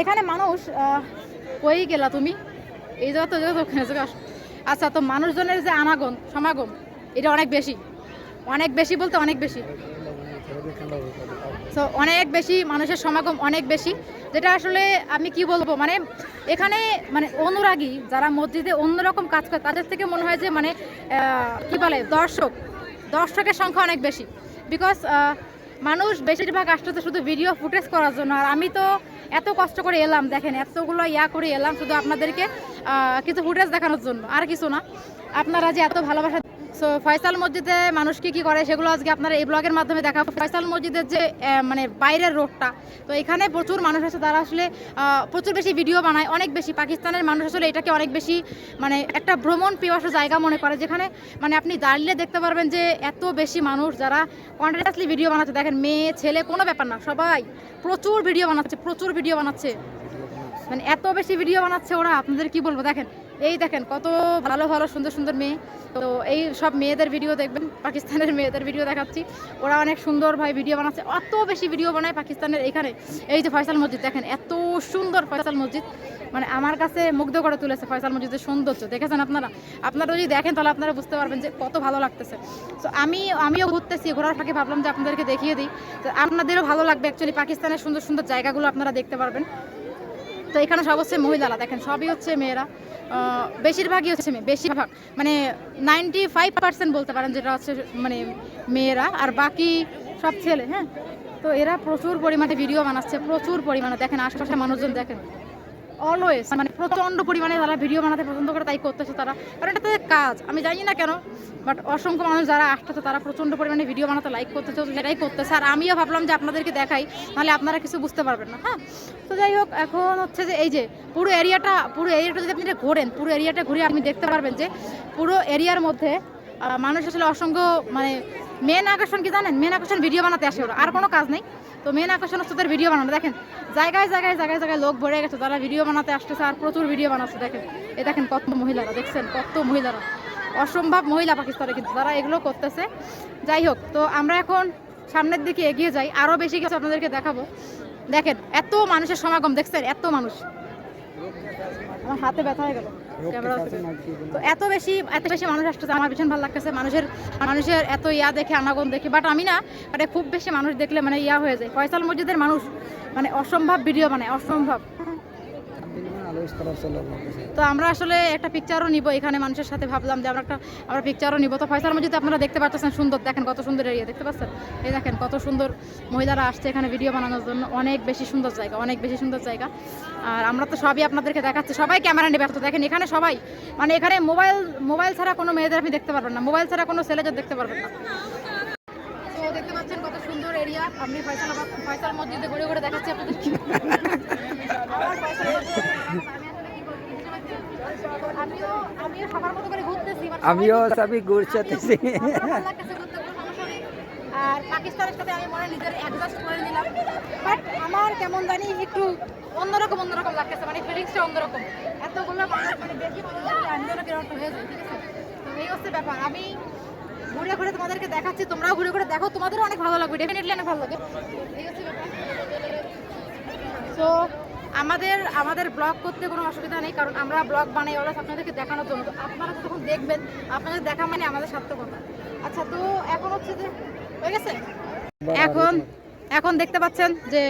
এখানে মানুষ কই গেলা তুমি? এই জায়গা তো জায়গা তো ওখানে জায়গা আচ্ছা তো মানুষজনের যে আনাগম সমাগম, এটা অনেক বেশি। অনেক বেশি বলতে অনেক বেশি। সো অনেক বেশি মানুষের সমাগম অনেক বেশি। যেটা আসলে আমি কি বলব মানে এখানে মানে অনুরাগী যারা মসজিদে অন্যরকম কাজ করে, তাদের থেকে মনে হয় যে মানে কি বলে, দর্শক, দর্শকের সংখ্যা অনেক বেশি। বিকজ মানুষ বেশিরভাগ আসতেছে শুধু ভিডিও ফুটেজ করার জন্য। আর আমি তো এত কষ্ট করে এলাম, দেখেন, এতগুলো ইয়া করে এলাম শুধু আপনাদেরকে কিছু ফুটেজ দেখানোর জন্য, আর কিছু না। আপনারা যে এত ভালোবাসা সো ফয়সাল মসজিদে মানুষ কি কি করে সেগুলো আজকে আপনারা এই ব্লগের মাধ্যমে দেখাবো। ফয়সাল মসজিদের যে মানে বাইরের রোডটা তো এখানে প্রচুর মানুষ আছে তারা আসলে প্রচুর বেশি ভিডিও বানায়, অনেক বেশি। পাকিস্তানের মানুষ আসলে এটাকে অনেক বেশি মানে একটা ভ্রমণ পিপাসু জায়গা মনে করে, যেখানে মানে আপনি দাঁড়িয়ে দেখতে পারবেন যে এত বেশি মানুষ যারা কন্টিনিউসলি ভিডিও বানাচ্ছে। দেখেন, মেয়ে, ছেলে, কোনো ব্যাপার না, সবাই প্রচুর ভিডিও বানাচ্ছে, প্রচুর ভিডিও বানাচ্ছে। মানে এত বেশি ভিডিও বানাচ্ছে ওরা, আপনাদের কি বলব? দেখেন এই দেখেন, কত ভালো ভালো, সুন্দর সুন্দর মেয়ে। তো এই সব মেয়েদের ভিডিও দেখবেন, পাকিস্তানের মেয়েদের ভিডিও দেখাচ্ছি। ওরা অনেক সুন্দর ভাই ভিডিও বানাচ্ছে, অত বেশি ভিডিও বানায় পাকিস্তানের এখানে। এই যে ফয়সাল মসজিদ, দেখেন, এত সুন্দর ফয়সাল মসজিদ। মানে আমার কাছে মুগ্ধ করে তুলেছে ফয়সাল মসজিদের সৌন্দর্য। দেখেছেন আপনারা? আপনারা যদি দেখেন, তাহলে আপনারা বুঝতে পারবেন যে কত ভালো লাগতেছে। তো আমি, আমিও ঘুরতেছি, ঘোরার ফাঁকে ভাবলাম যে আপনাদেরকে দেখিয়ে দিই। তো আপনাদেরও ভালো লাগবে অ্যাকচুয়ালি পাকিস্তানের সুন্দর সুন্দর জায়গাগুলো আপনারা দেখতে পারবেন। তো এখানে সব হচ্ছে মহিলারা, দেখেন, সবই হচ্ছে মেয়েরা। বেশিরভাগই হচ্ছে মেয়ে, বেশিরভাগ মানে নাইনটি ফাইভ পার্সেন্ট বলতে পারেন যেটা হচ্ছে মানে মেয়েরা, আর বাকি সব ছেলে হ্যাঁ? তো এরা প্রচুর পরিমাণে ভিডিও বানাচ্ছে, প্রচুর পরিমাণে, দেখেন আশেপাশে মানুষজন দেখেন। অলওয়েজ মানে প্রচণ্ড পরিমাণে যারা ভিডিও বানাতে পছন্দ করে, তাই করতেছে তারা। কারণ এটা তাদের কাজ, আমি জানি না কেন বাট অসংখ্য মানুষ যারা আসতেছে, তারা প্রচণ্ড পরিমাণে ভিডিও বানাতে লাইক করতেছে সেটাই করতেছে। আর আমিও ভাবলাম যে আপনাদেরকে দেখাই, নাহলে আপনারা কিছু বুঝতে পারবেন না হ্যাঁ? তো যাই হোক, এখন হচ্ছে যে এই যে পুরো এরিয়াটা পুরো এরিয়াটা যদি আপনি ঘোরেন, পুরো এরিয়াটা ঘুরে আপনি দেখতে পারবেন যে পুরো এরিয়ার মধ্যে মানুষ আসলে অসংখ্য মানে মেন আকর্ষণ কি জানেন? মেন আকর্ষণ ভিডিও বানাতে আসে ওরা। আর কোনো কাজ নেই। তো মেন আকর্ষণ হচ্ছে তাদের ভিডিও বানানো। দেখেন, জায়গায় জায়গায় জায়গায় জায়গায় লোক ভরে গেছে। তারা ভিডিও বানাতে আসতেছে আর প্রচুর ভিডিও বানাচ্ছে। দেখেন, এ দেখেন কত মহিলারা, দেখছেন? কত মহিলারা। অসম্ভব মহিলা পাকিস্তানে কিন্তু তারা এগুলো করতেছে। যাই হোক, তো আমরা এখন সামনের দিকে এগিয়ে যাই। আরও বেশি কিছু আপনাদেরকে দেখাবো। দেখেন, এত মানুষের সমাগম, দেখছেন? এত মানুষ। আমার হাতে ব্যথা হয়ে গেল। ক্যামেরা তো এত বেশি এত বেশি মানুষ আসতেছে আমার ভীষণ ভালো লাগতেছে। মানুষের মানুষের এত ইয়া দেখে আনাগন দেখে। বাট আমি না মানে খুব বেশি মানুষ দেখলে মানে ইয়া হয়ে যায়। ফয়সাল মসজিদের মানুষ মানে অসম্ভব ভিডিও মানে অসম্ভব। তো আমরা আসলে একটা পিকচারও নিব, এখানে মানুষের সাথে ভাবলাম যে আমরা একটা, আমরা পিকচারও নিব। তো ফয়সাল মসজিদ আপনারা দেখতে পাচ্ছেন সুন্দর, দেখেন কত সুন্দর এরিয়া, দেখতে পাচ্ছেন? এই দেখেন কত সুন্দর মহিলারা আসছে এখানে ভিডিও বানানোর জন্য, অনেক বেশি সুন্দর জায়গা, অনেক বেশি সুন্দর জায়গা। আর আমরা তো সবই আপনাদেরকে দেখাচ্ছি, সবাই ক্যামেরা নিয়ে ব্যস্ত দেখেন এখানে সবাই। মানে এখানে মোবাইল মোবাইল ছাড়া কোনো মেয়েদের আপনি দেখতে পারবেন না মোবাইল ছাড়া কোনো ছেলেদের দেখতে পারবেন না। দেখতে পাচ্ছেন কত সুন্দর এরিয়া আপনি ফয়সাল ফয়সাল মসজিদে ঘুরে ঘুরে দেখাচ্ছি মসজিদে আমি আমিও আমিও সবার মতো করে ঘুরতেছি মানে। সবই নেই। আর পাকিস্তানের সাথে আমি মনে নিজের অ্যাডজাস্ট করে নিলাম। বাট আমার কেমন জানি একটু অন্যরকম অন্যরকম লাগতেছে মানে ফিলিংসটা অন্যরকম। এতগুলো মানে মানুষ দেখলে আমি যেন হয়ে যায় ঠিক আছে? তো এই হচ্ছে ব্যাপার। আমি ঘুরে ঘুরে তোমাদেরকে দেখাচ্ছি তোমরাও ঘুরে ঘুরে দেখো তোমাদেরও অনেক ভালো লাগবে ডেফিনেটলি অনেক ভালো লাগবে। তো আমাদের আমাদের ব্লগ করতে কোনো অসুবিধা নেই কারণ আমরা ব্লগ বানাই অলস আপনাদেরকে দেখানোর জন্য। আপনারা যখন দেখবেন আপনাদের দেখা মানে আমাদের সার্থকতা। আচ্ছা তো এখন হচ্ছে যে হয়ে গেছে? এখন এখন দেখতে পাচ্ছেন যে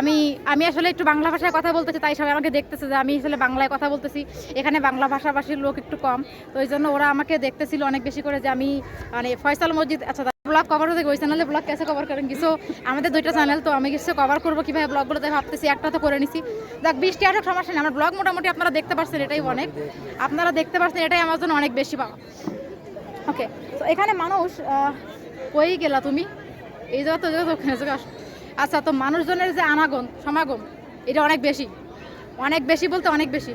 আমি আমি আসলে একটু বাংলা ভাষায় কথা বলতেছি তাই সবাই আমাকে দেখতেছে যে আমি আসলে বাংলায় কথা বলতেছি। এখানে বাংলা ভাষাভাষীর লোক একটু কম, তো ওই জন্য ওরা আমাকে দেখতেছিল অনেক বেশি করে যে আমি মানে ফয়সাল মসজিদ আচ্ছা ব্লগ কভার হতে ওই চ্যানেলে ব্লগ কেসে কভার করেন কিছু আমাদের দুইটা চ্যানেল তো আমি কিছু কভার করব কীভাবে ব্লগগুলোতে ভাবতেছি, একটা তো করে নিছি। দেখ বৃষ্টি আসুক, সমস্যা নেই, আমার ব্লগ মোটামুটি আপনারা দেখতে পাচ্ছেন এটাই অনেক। আপনারা দেখতে পাচ্ছেন এটাই আমার জন্য অনেক বেশি পাওয়া। ওকে তো এখানে মানুষ কই গেলা তুমি? এই জায়গা তো জায়গা ওখানে আচ্ছা তো মানুষজনের যে আনাগম সমাগম, এটা অনেক বেশি। অনেক বেশি বলতে অনেক বেশি।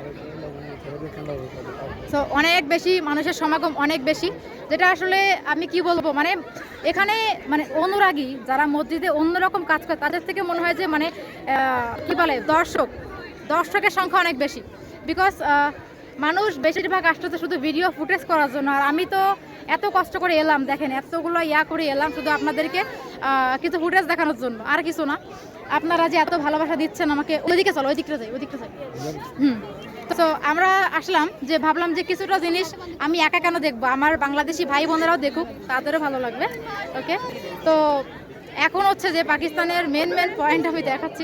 তো অনেক বেশি মানুষের সমাগম অনেক বেশি। যেটা আসলে আমি কি বলব মানে এখানে মানে অনুরাগী যারা মসজিদে অন্যরকম কাজ করে, তাদের থেকে মনে হয় যে মানে কি বলে, দর্শক, দর্শকের সংখ্যা অনেক বেশি। বিকজ মানুষ বেশিরভাগ আসতেছে শুধু ভিডিও ফুটেজ করার জন্য। আর আমি তো এত কষ্ট করে এলাম, দেখেন, এতগুলো ইয়া করে এলাম শুধু আপনাদেরকে কিছু ফুটেজ দেখানোর জন্য, আর কিছু না। আপনারা যে এত ভালোবাসা দিচ্ছেন আমাকে, ওইদিকে চলো ওই দিকটা যাই ওই দিকটা যাই। হুম। তো আমরা আসলাম যে ভাবলাম যে কিছুটা জিনিস আমি একা কেন দেখব? আমার বাংলাদেশি ভাই বোনেরাও দেখুক, তাদেরও ভালো লাগবে ওকে তো এখন হচ্ছে যে পাকিস্তানের মেন মেন পয়েন্ট আমি দেখাচ্ছি।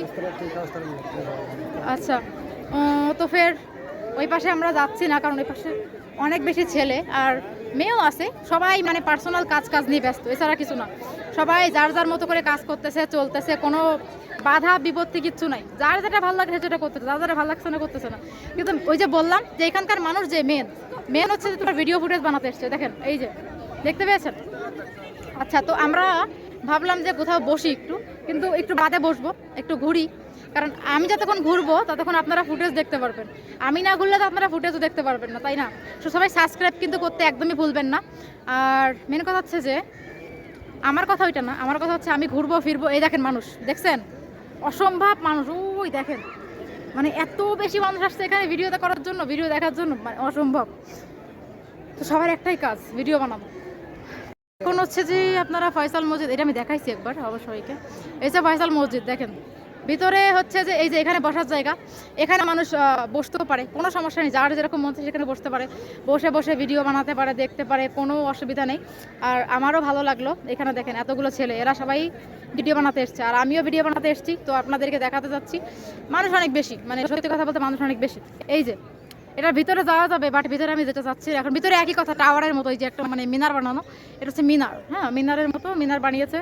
আচ্ছা তো ফের ওই পাশে আমরা যাচ্ছি না, কারণ ওই পাশে অনেক বেশি ছেলে আর মেয়েও আছে। সবাই মানে পার্সোনাল কাজ কাজ নিয়ে ব্যস্ত, এছাড়া কিছু না। সবাই যার যার মতো করে কাজ করতেছে, চলতেছে, কোনো বাধা, বিপত্তি কিচ্ছু নাই। যার যেটা ভালো লাগছে সেটা করতেছে, যার যেটা ভালো লাগছে না করতেছে না। কিন্তু ওই যে বললাম যে এখানকার মানুষ যে মেন মেন হচ্ছে যে তোমার ভিডিও ফুটেজ বানাতে এসছে, দেখেন, এই যে, দেখতে পেয়েছেন? আচ্ছা তো আমরা ভাবলাম যে কোথাও বসি একটু, কিন্তু একটু বাদে বসবো, একটু ঘুরি। কারণ আমি যতক্ষণ ঘুরবো, ততক্ষণ আপনারা ফুটেজ দেখতে পারবেন। আমি না ঘুরলে তো আপনারা ফুটেজও দেখতে পারবেন না, তাই না? তো সবাই সাবস্ক্রাইব কিন্তু করতে একদমই ভুলবেন না। আর মেন কথা হচ্ছে যে, আমার কথা ওইটা না, আমার কথা হচ্ছে আমি ঘুরবো, ফিরবো, এই দেখেন মানুষ, দেখছেন? অসম্ভব মানুষ, ওই দেখেন। মানে এত বেশি মানুষ আসছে এখানে ভিডিওটা করার জন্য, ভিডিও দেখার জন্য মানে অসম্ভব। তো সবার একটাই কাজ ভিডিও বানাবো। এখন হচ্ছে যে আপনারা ফয়সাল মসজিদ, এটা আমি দেখাইছি একবার অবশ্যইকে এই যে ফয়সাল মসজিদ, দেখেন। ভিতরে হচ্ছে যে এই যে এখানে বসার জায়গা, এখানে মানুষ বসতেও পারে। কোনো সমস্যা নেই, যার যেরকম মন সেখানে বসতে পারে। বসে বসে ভিডিও বানাতে পারে, দেখতে পারে, কোনো অসুবিধা নেই। আর আমারও ভালো লাগল, এখানে দেখেন এতগুলো ছেলে, এরা সবাই ভিডিও বানাতে এসছে। আর আমিও ভিডিও বানাতে এসেছি, তো আপনাদেরকে দেখাতে যাচ্ছি। মানুষ অনেক বেশি মানে সত্যি কথা বলতে মানুষ অনেক বেশি। এই যে, এটার ভিতরে যাওয়া যাবে বাট ভিতরে আমি যেটা চাচ্ছি, এখন ভিতরে একই কথা টাওয়ারের মতো, এই যে একটা মানে মিনার বানানো, এটা হচ্ছে মিনার। হ্যাঁ মিনারের মতো, মিনার বানিয়েছে।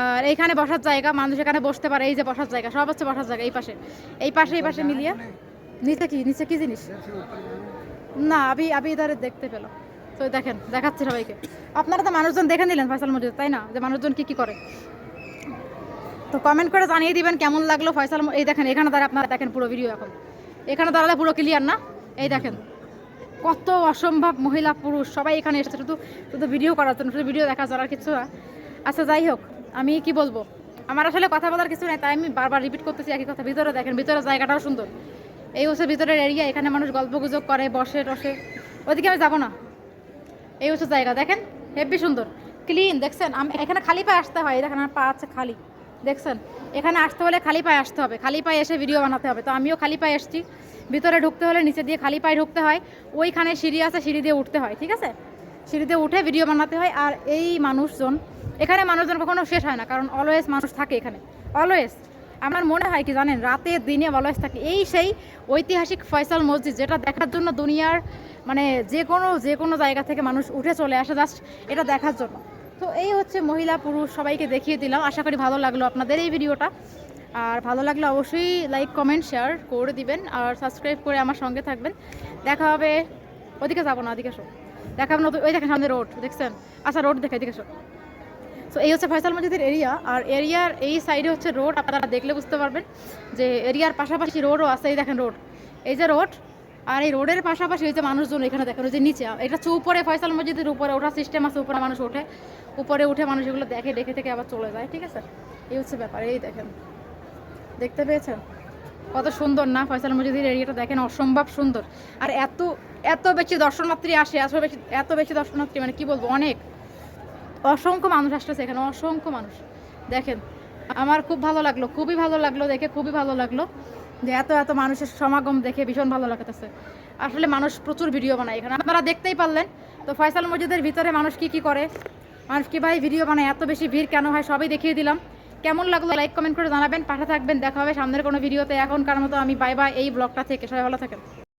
আর এইখানে বসার জায়গা, মানুষ এখানে বসতে পারে, এই যে বসার জায়গা, সব হচ্ছে বসার জায়গা, এই পাশে। এই পাশে এই পাশে মিলিয়ে। নিচে কি নিচে কি জিনিস? না, আবি আবি ইধারে দেখতে পেল। তো দেখেন, দেখাচ্ছি সবাইকে। আপনারা তো মানুষজন দেখে নিলেন ফয়সাল মসজিদ তাই না? যে মানুষজন কি কি করে। তো কমেন্ট করে জানিয়ে দিবেন কেমন লাগল ফয়সাল এই দেখেন, এখানে দাঁড়া, আপনারা দেখেন পুরো ভিডিও এখন। এখানে দাঁড়ালে পুরো ক্লিয়ার না? এই দেখেন, কত অসম্ভব মহিলা, পুরুষ, সবাই এখানে এসেছে। শুধু শুধু ভিডিও করার জন্য, শুধু ভিডিও দেখা যাওয়ার কিছু না। আচ্ছা যাই হোক। আমি কি বলব? আমার আসলে কথা বলার কিছু নাই, তাই আমি বারবার রিপিট করতেছি একই কথা। ভিতরে দেখেন ভিতরে জায়গাটাও সুন্দর। এই হচ্ছে ভিতরের এরিয়া এখানে মানুষ গল্প গুজব করে, বসে, টসে। ওদিকে আমি যাব না। এই হচ্ছে জায়গা, দেখেন? হেভি সুন্দর। ক্লিন দেখছেন? আমি এখানে খালি পায়ে আসতে হয়। দেখেন, আমার পা আছে খালি। দেখছেন? এখানে আসতে হলে খালি পায়ে আসতে হবে। খালি পায়ে এসে ভিডিও বানাতে হবে। তো আমিও খালি পায়ে এসেছি। ভিতরে ঢুকতে হলে নিচে দিয়ে খালি পায়ে ঢুকতে হয়। ওইখানে সিঁড়ি আছে, সিঁড়ি দিয়ে উঠতে হয়, ঠিক আছে? সিঁড়ি দিয়ে উঠে ভিডিও বানাতে হয় আর এই মানুষজন, এখানে মানুষজন কখনো শেষ হয় না, কারণ অলওয়েজ মানুষ থাকে এখানে। অলওয়েজ আমার মনে হয় কি জানেন, রাতে, দিনে অলওয়েজ থাকে। এই সেই ঐতিহাসিক ফয়সাল মসজিদ, যেটা দেখার জন্য দুনিয়ার মানে যে কোনো যে কোনো জায়গা থেকে মানুষ উঠে চলে আসে জাস্ট এটা দেখার জন্য। তো এই হচ্ছে মহিলা, পুরুষ, সবাইকে দেখিয়ে দিলাম। আশা করি ভালো লাগল আপনাদের এই ভিডিওটা। আর ভালো লাগলে অবশ্যই লাইক কমেন্ট শেয়ার করে দিবেন। আর সাবস্ক্রাইব করে আমার সঙ্গে থাকবেন। দেখা হবে। ওদিকে যাব না, ওদিকে দেখা হবে নতুন ওই দেখেন সামনে রোড দেখছেন? আচ্ছা রোড দেখে এদিকে শো তো এই হচ্ছে ফয়সাল মসজিদের এরিয়া আর এরিয়ার এই সাইডে হচ্ছে রোড আপনারা দেখলে বুঝতে পারবেন যে এরিয়ার পাশাপাশি রোডও আছে, এই দেখেন রোড এই যে রোড আর এই রোডের পাশাপাশি এই যে মানুষজন এখানে দেখেন, ওই যে নিচে, এটা হচ্ছে উপরে, ফয়সাল মসজিদের উপরে ওঠার সিস্টেম আছে, উপরে মানুষ ওঠে। উপরে উঠে মানুষ এগুলো দেখে দেখে থেকে আবার চলে যায়, ঠিক আছে? এই হচ্ছে ব্যাপার, এই দেখেন। দেখতে পেয়েছেন? কত সুন্দর না? ফয়সাল মসজিদের এরিয়াটা দেখেন অসম্ভব সুন্দর। আর এত এত বেশি দর্শনার্থী আসে, এত বেশি এত বেশি দর্শনার্থী মানে কি বলব, অনেক। অসংখ্য মানুষ আসতেছে এখানে, অসংখ্য মানুষ। দেখেন, আমার খুব ভালো লাগল, খুবই ভালো লাগল দেখে, খুবই ভালো লাগল যে এত এত মানুষের সমাগম দেখে ভীষণ ভালো লাগতেছে। আসলে মানুষ প্রচুর ভিডিও বানায় এখানে। আপনারা দেখতেই পারলেন, তো ফয়সাল মসজিদের ভিতরে মানুষ কি কি করে? মানুষ কীভাবে ভিডিও বানায়, এত বেশি ভিড় কেন হয়? সবই দেখিয়ে দিলাম। কেমন লাগল লাইক কমেন্ট করে জানাবেন পাঠা থাকবেন, দেখা হবে সামনের কোনো ভিডিওতে। এখনকার মতো আমি বাই বাই এই ব্লগটা থেকে। সবাই ভালো থাকেন।